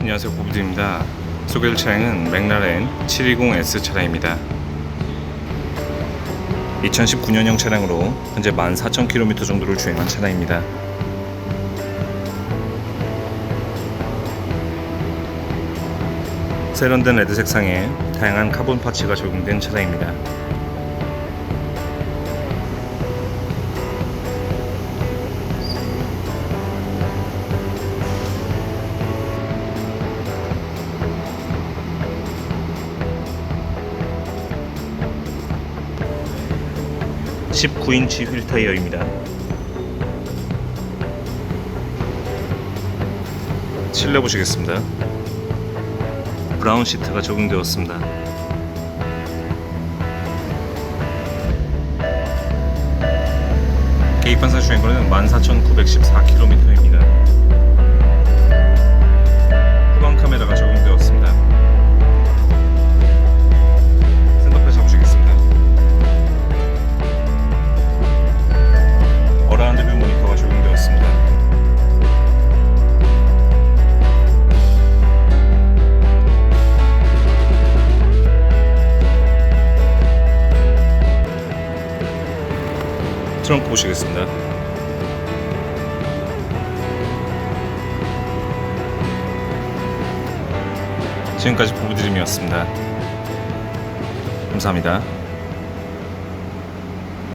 안녕하세요 보부드입니다. 소개할 차량은 맥라렌 720S 차량입니다. 2019년형 차량으로 현재 14,000km 정도를 주행한 차량입니다. 세련된 레드 색상에 다양한 카본 파츠가 적용된 차량입니다 (19인치) 휠 타이어입니다. 실내 보시겠습니다. 브라운 시트가 적용되었습니다. 계기판사 주행거리는 14,914km입니다 트렁크 보시겠습니다. 지금까지 보부드림이었습니다. 감사합니다.